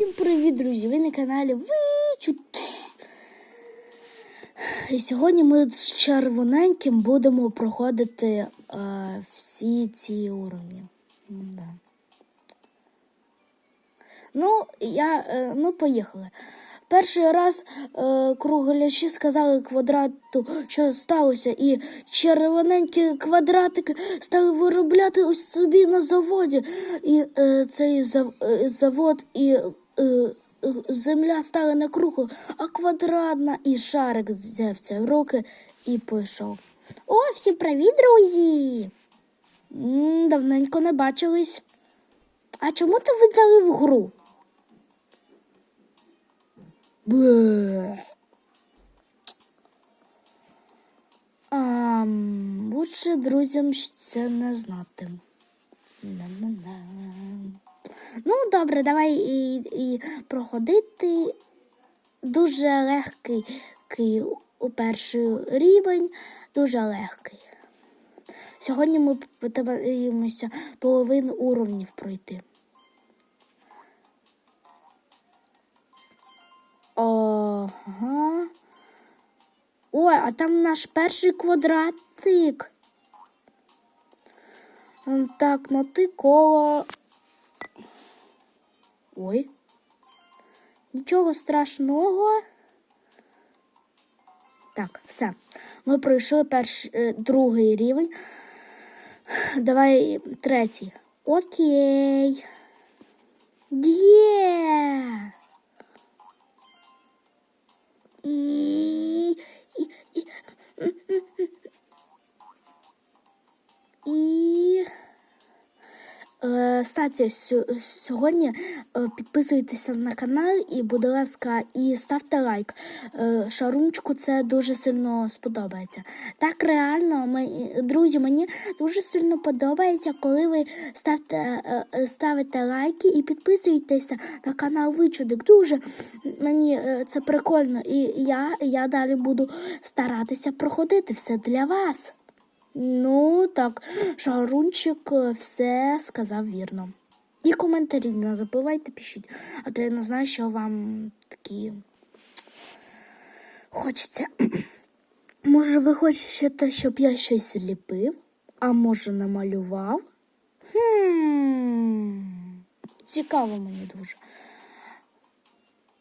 Всім привіт, друзі! Ви на каналі Вичу. І сьогодні ми з червоненьким будемо проходити е, всі ці уровні. Да. Ну, я, е, ну, поїхали. Перший раз е, кругляші сказали квадрату, що сталося, і червоненькі квадратики стали виробляти ось собі на заводі. І е, цей зав, е, завод і земля стала не круглою, а квадратна, і шарик взявся в руки і пішов. О, всім привіт, друзі! Давненько не бачились. А чому ти видали в гру? Бе. А, лучше друзям це не знати. На-на-на. Ну, добре, давай і, і проходити. Дуже легкий у перший рівень, дуже легкий. Сьогодні ми подивимося половину уровнів пройти. Ага. Ой, а там наш перший квадратик. Так, ну ти коло. Ой. Нічого страшного. Так, все. Ми пройшли перший, е, другий рівень. Давай третій. Окей. Є. І... Сьо- сьогодні е, підписуйтеся на канал і, будь ласка, і ставте лайк. Е, Шарунчику це дуже сильно сподобається. Так, реально, ми, друзі, мені дуже сильно подобається, коли ви ставте, е, ставите лайки і підписуєтеся на канал Вичудик. Дуже мені це прикольно. І я, я далі буду старатися проходити все для вас. Ну, так, Шарунчик е, все сказав вірно. І коментарі не забувайте, пишіть, а то я не знаю, що вам такі хочеться. Може, ви хочете, щоб я щось ліпив, а може намалював? Хм, цікаво мені дуже.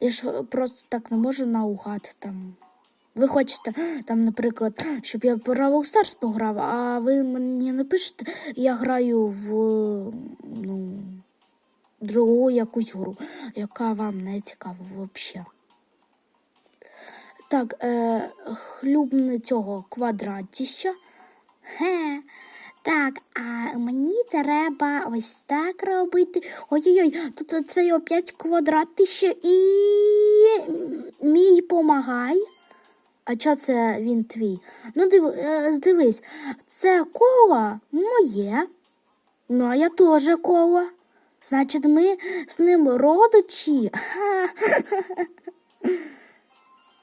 Я ж просто так не можу наугад там. Ви хочете, там, наприклад, щоб я Бравл Старс пограв, а ви мені напишете, я граю в ну, другу якусь гру, яка вам не цікава взагалі. Так, е, хлюбне цього квадратіща. Хе. Так, а мені треба ось так робити. Ой-ой-ой, тут цей опять квадратище і мій помагай. А чо це він твій? Ну, див, е, здивись, це коло моє. Ну, а я теж коло. Значить, ми з ним родичі.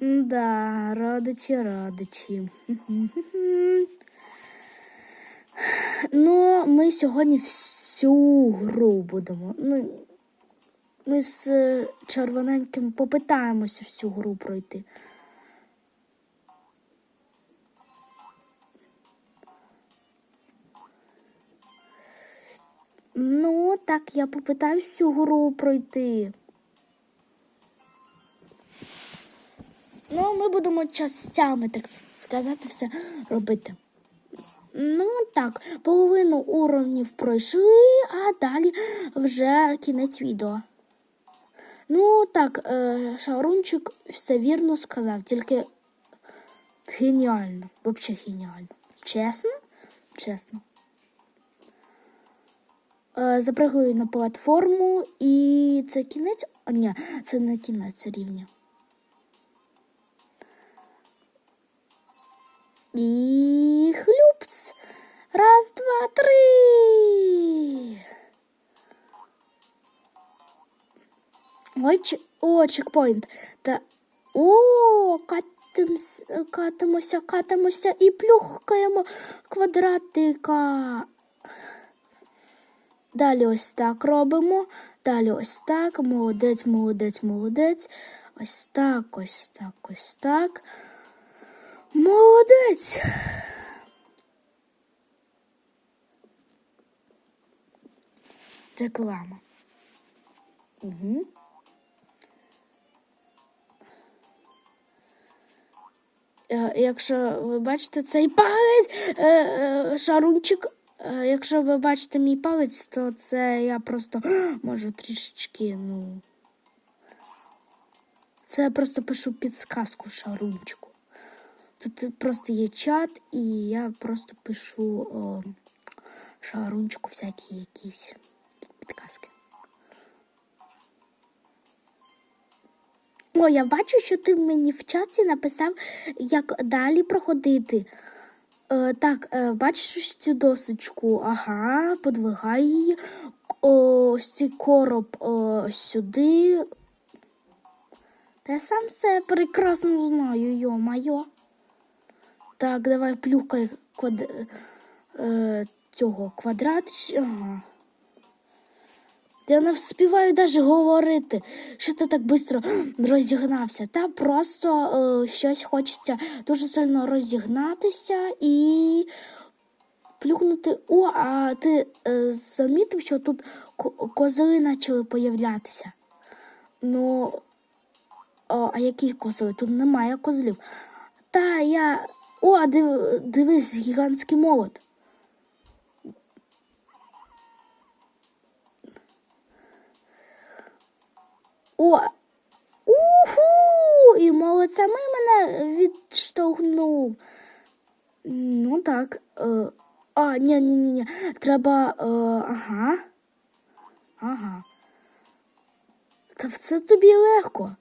Да, родичі, родичі. Ну, ми сьогодні всю гру будемо. Ну, ми з е, червоненьким попитаємося всю гру пройти. Ну, так, я попитаюсь цю гру пройти. Ну, ми будемо частями, так сказати, все робити. Ну, так, половину уровнів пройшли, а далі вже кінець відео. Ну, так, е, Шарунчик все вірно сказав, тільки геніально, взагалі геніально. Чесно? Чесно. Е, Запрыгую на платформу і це кінець. А, ні, це не кінець рівня. І хлюпц. Раз, два, три. Ой, чи- о, чекпоінт. Та о, катимось, катимося, катимося і плюхкаємо квадратика. Далі ось так робимо. Далі ось так. Молодець, молодець, молодець. Ось так, ось так, ось так. Молодець. Реклама. Угу. Якщо ви бачите цей палець, е, е, шарунчик, якщо ви бачите мій палець, то це я просто можу трішечки, ну. Це я просто пишу підсказку шарунчику. Тут просто є чат, і я просто пишу о, шарунчику всякі якісь підказки. О, я бачу, що ти мені в чаті написав, як далі проходити. Е, так, е, бачиш цю досочку? Ага, подвигай її. Ось цей короб о, сюди. Та я сам все прекрасно знаю, йо-майо. Так, давай плюхай квад... е, цього квадрат. Ага. Я не вспіваю навіть говорити, що ти так швидко розігнався. Та просто е, щось хочеться дуже сильно розігнатися і плюхнути. О, а ти е, замітив, що тут ко- козли почали появлятися? Ну, о, а які козли? Тут немає козлів. Та я. О, див... дивись, гігантський молот. О! Уху! І молот самий мене відштовхнув. Ну так. Е, а, ні, ні, ні, ні. Треба. Е, ага. Ага. Та це тобі легко.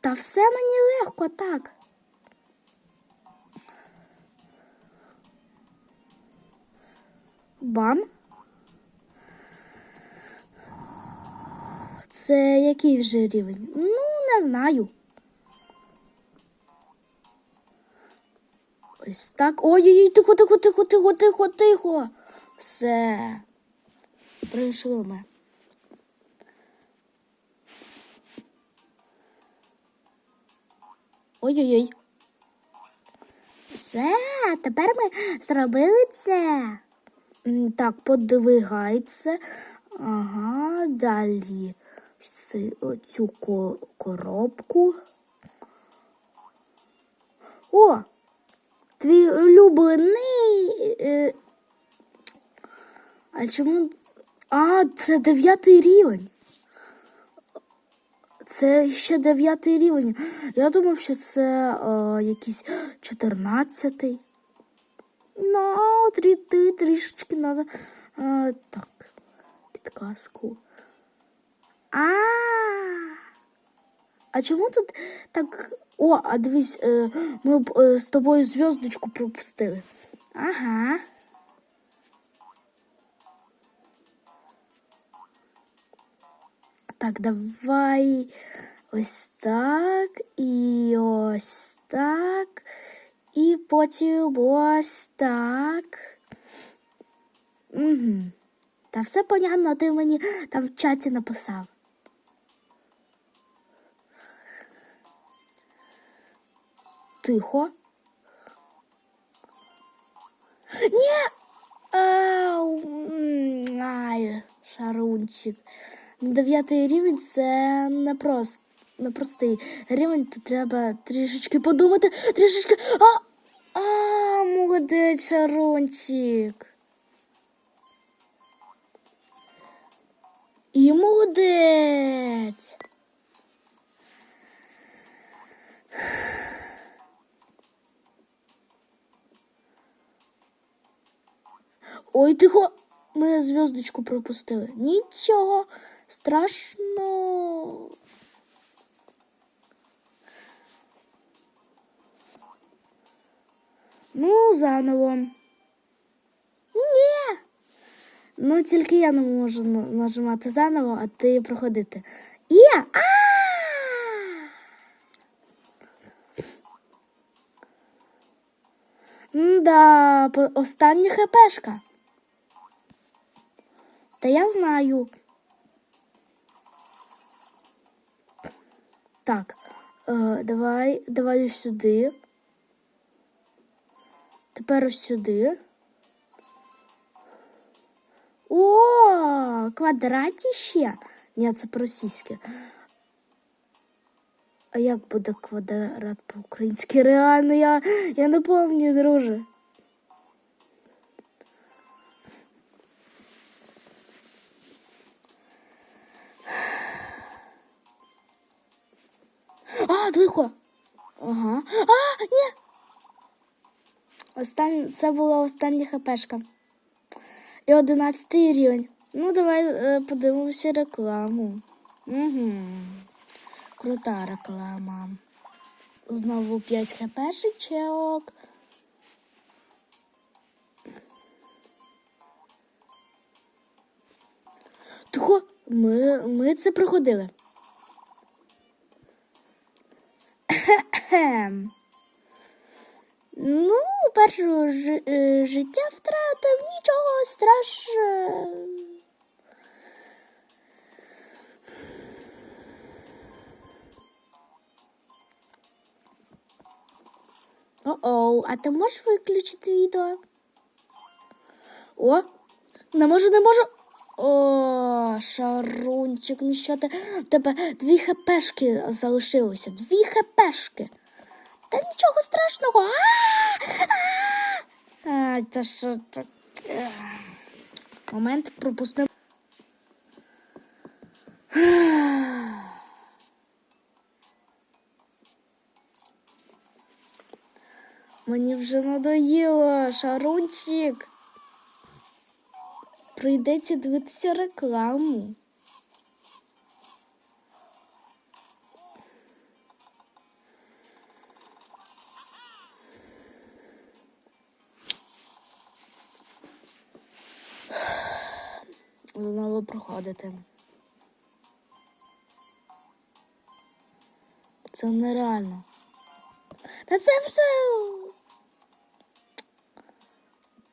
Та все мені легко, так. Бам. Це який вже рівень? Ну, не знаю. Ось так. Ой-ой-ой, тихо, тихо, тихо, тихо, тихо, тихо. Все. Прийшли ми. Ой-ой-ой. Все, тепер ми зробили це. Так, подвигається. Ага, далі ко- коробку. О! Твій улюблений. Е... А чому? А, це дев'ятий рівень. Це ще дев'ятий рівень. Я думав, що це е, якийсь чотирнадцятий. Ну, трі, трішечки надо. Е, так, підказку. А. А чому тут так. О, а дивись, е, ми б, е, з тобою зв'язочку пропустили. Ага. Так, давай ось так і ось так. І потім ось так. Угу. Та все понятно, ти мені там в чаті написав. Тихо. Ні. Ау. Ай, шарунчик. Дев'ятий рівень це не прост, непростий рівень, тут треба трішечки подумати, трішечки. А, а молодець шарунчик. І молодець. Ой, тихо, ми зв'язочку пропустили. Нічого страшного. Ну, заново. Ні. Ну, тільки я не можу нажимати заново, а ти проходити. Є! А! Да, остання хпшка. Та я знаю. Так, е, давай, давай сюди. Тепер ось сюди. О, квадратіще. Ні, це по-російськи. А як буде квадрат по-українськи? Реально, я, я не пам'ятаю, друже. А, тихо. Ага. А, ні. Остань... Це була остання хпшка. І одинадцятий рівень. Ну, давай е, подивимося рекламу. Угу. Крута реклама. Знову 5 хпшечок. Тихо, ми, ми це проходили. Кхем. Ну, першу ж, е, життя втратив нічого страшного. О-оу, а ти можеш виключити відео? О, не можу, не можу. О, шарунчик, ну що ти? Тебе дві хпшки залишилося. Дві хпшки. Та нічого страшного. А, це що таке? Момент пропустив. Мені вже надоїло, шарунчик. Прийдеться дивитися рекламу. Проходити. Це нереально. Та це все.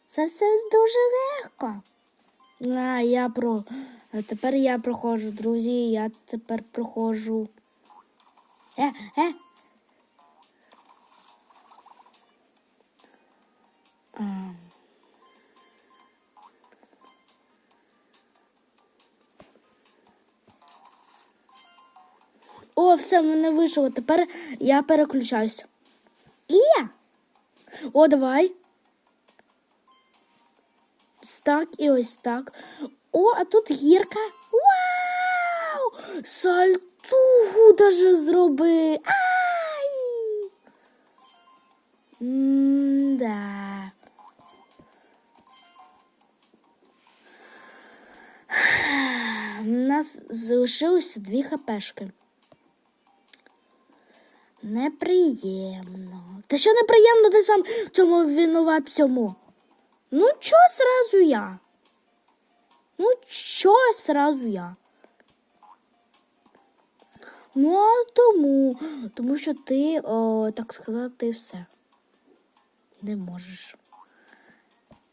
Це все дуже легко. А, я про. Тепер я проходжу, друзі. Я тепер проходжу. Е, е. А. О, все, в мене вийшло. Тепер я переключаюся. Є. О, давай. Так і ось так. О, а тут гірка. Вау! Сальтуху даже зроби. Ай! М-да. У нас залишилося дві хпшки. Неприємно. Та що неприємно, ти сам в цьому винуват всьому? Ну, чо сразу я? Ну, чо сразу я? Ну, а тому, тому що ти, о, так сказати, все. Не можеш.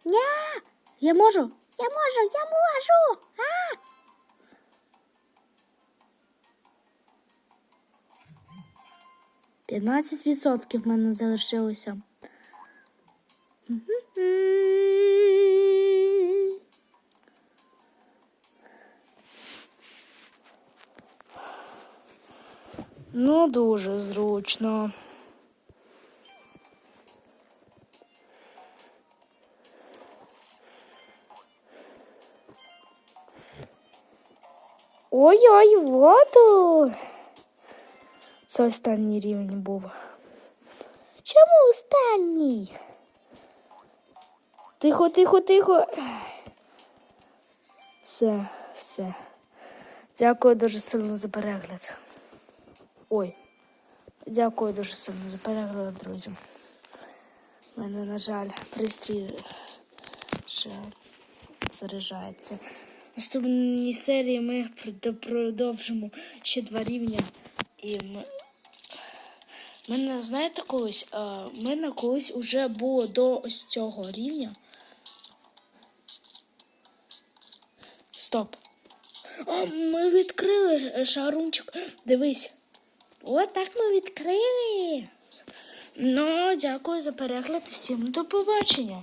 Ня! Я можу. Я можу, я можу. А! П'ятнадцять відсотків в мене залишилося. Ну, дуже зручно. Ой-ой, воду. Це останній рівень був. Чому останній? Тихо, тихо, тихо. Все, все. Дякую дуже сильно за перегляд. Ой. Дякую дуже сильно за перегляд, друзі. У мене, на жаль, пристрій ще заряджається. Наступній серії ми продовжимо ще два рівня. І ми... Мене, знаєте, колись, а, мене колись уже було до ось цього рівня. Стоп. О, ми відкрили е, шарунчик. Дивись. От так ми відкрили. Ну, дякую за перегляд. Всім до побачення.